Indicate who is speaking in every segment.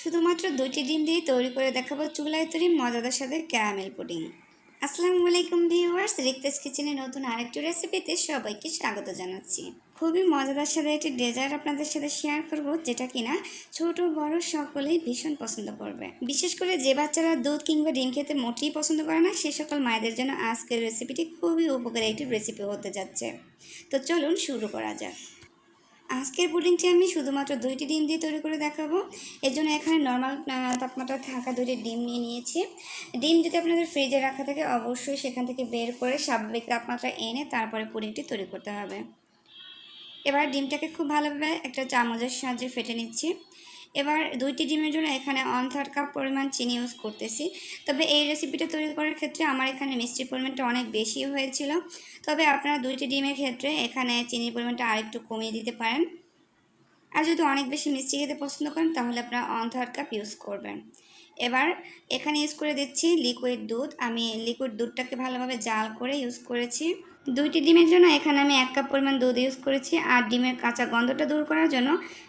Speaker 1: শুধুমাত্র দুইটি ডিম দিয়ে তৈরি করে দেখাবো চুলায় তৈরি মজাদার সাথে ক্যারামেল পুডিং। আসসালামু আলাইকুম ভিউয়ার্স রিক্তাস কিচেনে নতুন আরেকটি রেসিপিতে সবাইকে স্বাগত জানাচ্ছি। খুবই মজাদার সাথে একটি ডেজার্ট আপনাদের সাথে শেয়ার করব, যেটা কিনা ছোট, বড় সকলেই ভীষণ পছন্দ করবে। বিশেষ করে যে বাচ্চারা দুধ কিংবা ডিম খেতে মোটেই পছন্দ করে না, সে সকল মায়েদের জন্য আজকের রেসিপিটি খুবই উপকারী একটি রেসিপি হতে যাচ্ছে। তো চলুন শুরু করা যাক। আজকের পুডিংটি আমি শুধুমাত্র দুইটি ডিম দিয়ে তৈরি করে দেখাবো। এর জন্য এখানে নর্মাল তাপমাত্রা থাকা দুইটি ডিম নিয়ে নিয়েছি। ডিম যদি আপনাদের ফ্রিজে রাখা থাকে, অবশ্যই সেখান থেকে বের করে স্বাভাবিক তাপমাত্রা এনে তারপরে পুডিংটি তৈরি করতে হবে। এবার ডিমটাকে খুব ভালোভাবে একটা চামচের সাহায্যে ফেটে নিচ্ছি। এবার দুইটি ডিমের জন্য এখানে ওয়ান থার্ড কাপ পরিমাণ চিনি ইউজ করতেছি। তবে এই রেসিপিটা তৈরি করার ক্ষেত্রে আমার এখানে মিষ্টির পরিমাণটা অনেক বেশি হয়েছিল। তবে আপনারা দুইটি ডিমের ক্ষেত্রে এখানে চিনির পরিমাণটা আরেকটু কমিয়ে দিতে পারেন। আর যদি অনেক বেশি মিষ্টি খেতে পছন্দ করেন, তাহলে আপনারা ওয়ান থার্ড কাপ ইউজ করবেন। এবার এখানে ইউজ করে দিচ্ছি লিকুইড দুধ। আমি লিকুইড দুধটাকে ভালোভাবে জাল করে ইউজ করেছি। দুইটি ডিমের জন্য এখানে আমি এক কাপ পরিমাণ দুধ ইউজ করেছি আর ডিমের কাঁচা গন্ধটা দূর করার জন্য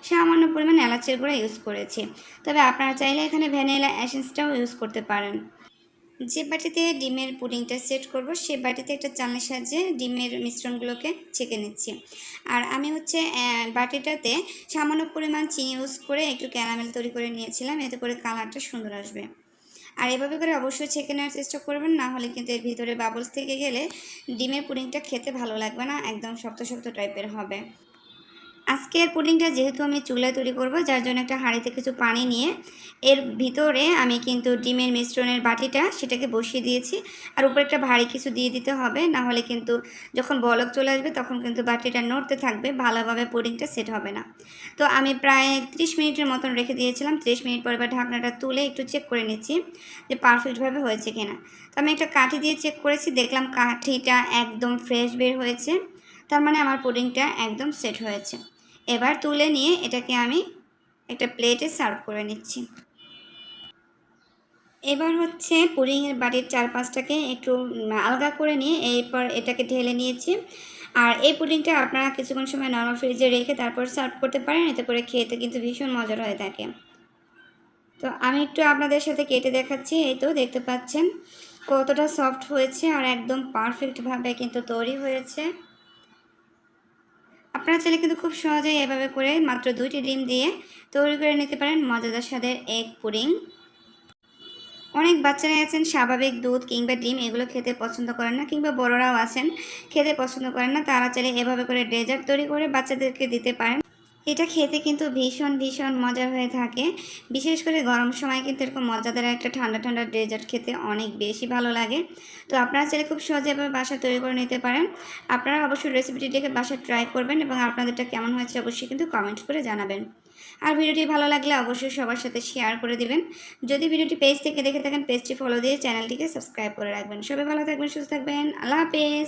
Speaker 1: সামান্য পরিমাণ এলাচের গুঁড়া ইউজ করেছি। তবে আপনারা চাইলে এখানে ভ্যানিলা অ্যাসেন্সটাও ইউজ করতে পারেন। যে বাটিতে ডিমের পুডিংটা সেট করব, সে বাটিতে একটা চালনির সাহায্যে ডিমের মিশ্রণগুলোকে ছেঁকে নিচ্ছি। আর আমি হচ্ছে বাটিটাতে সামান্য পরিমাণ চিনি ইউজ করে একটু ক্যারামেল তৈরি করে নিয়েছিলাম, এতে করে কালারটা সুন্দর আসবে। আর এভাবে করে অবশ্যই ছেঁকে নেওয়ার চেষ্টা করবেন, না হলে কিন্তু এর ভিতরে বাবলস থেকে গেলে ডিমের পুডিংটা খেতে ভালো লাগবে না, একদম শক্ত শক্ত টাইপের হবে। আজকের পুডিংটা যেহেতু আমি চুলায় তৈরি করব, যার জন্য একটা হাঁড়িতে কিছু পানি নিয়ে এর ভিতরে আমি কিন্তু ডিমের মিশ্রণের বাটিটা সেটাকে বসিয়ে দিয়েছি। আর উপরে একটা ভারী কিছু দিয়ে দিতে হবে, না হলে কিন্তু যখন বলক চলে আসবে তখন কিন্তু বাটিটা নড়তে থাকবে, ভালোভাবে পুডিংটা সেট হবে না। তো আমি প্রায় ত্রিশ মিনিটের মতন রেখে দিয়েছিলাম, ত্রিশ মিনিট পরে বা ঢাকনাটা তুলে একটু চেক করে নিচ্ছি যে পারফেক্টভাবে হয়েছে কিনা। তো আমি একটা কাঠি দিয়ে চেক করেছি, দেখলাম কাঠিটা একদম ফ্রেশ বের হয়েছে, তার মানে আমার পুডিংটা একদম সেট হয়েছে। এবার তুলে নিয়ে এটাকে আমি একটা প্লেটে সার্ভ করে নিচ্ছি। এবার হচ্ছে পুডিংয়ের বাটির চারপাশটাকে একটু আলগা করে নিয়ে এরপর এটাকে ঢেলে নিয়েছি। আর এই পুডিংটা আপনারা কিছুক্ষণ সময় নর্মাল ফ্রিজে রেখে তারপর সার্ভ করতে পারেন, এতে করে খেতে কিন্তু ভীষণ মজার হয়ে থাকে। তো আমি একটু আপনাদের সাথে কেটে দেখাচ্ছি, এই তো দেখতে পাচ্ছেন কতটা সফট হয়েছে আর একদম পারফেক্টভাবে কিন্তু তৈরি হয়েছে। আপনারা চাইলে কিন্তু খুব সহজেই এভাবে করে মাত্র দুইটি ডিম দিয়ে তৈরি করে নিতে পারেন। মজাদার স্বাদের এগ পুডিং। অনেক বাচ্চারাই আছেন, স্বাভাবিক দুধ কিংবা ডিম এগুলো খেতে পছন্দ করেন না কিংবা বড়রাও আছেন, খেতে পছন্দ করেন না। তারা চাইলে এভাবে করে ডেজার্ট তৈরি করে বাচ্চাদেরকে দিতে পারেন। এটা খেতে কিন্তু ভীষণ ভীষণ মজার হয়ে থাকে। বিশেষ করে গরম সময় কিন্তু এরকম মজাদার একটা ঠান্ডা ঠান্ডা ডেজার্ট খেতে অনেক বেশি ভালো লাগে। তো আপনারা চাইলে খুব সহজে এভাবে বাসা তৈরি করে নিতে পারেন। আপনারা অবশ্যই রেসিপিটি দেখে বাসায় ট্রাই করবেন এবং আপনাদেরটা কেমন হয়েছে অবশ্যই কিন্তু কমেন্ট করে জানাবেন। আর ভিডিওটি ভালো লাগলে অবশ্যই সবার সাথে শেয়ার করে দিবেন। যদি ভিডিওটি পেজ থেকে দেখে থাকেন পেজটি ফলো দিয়ে চ্যানেলটিকে সাবস্ক্রাইব করে রাখবেন। সবাই ভালো থাকবেন, সুস্থ থাকবেন। আল্লাহ হাফেজ।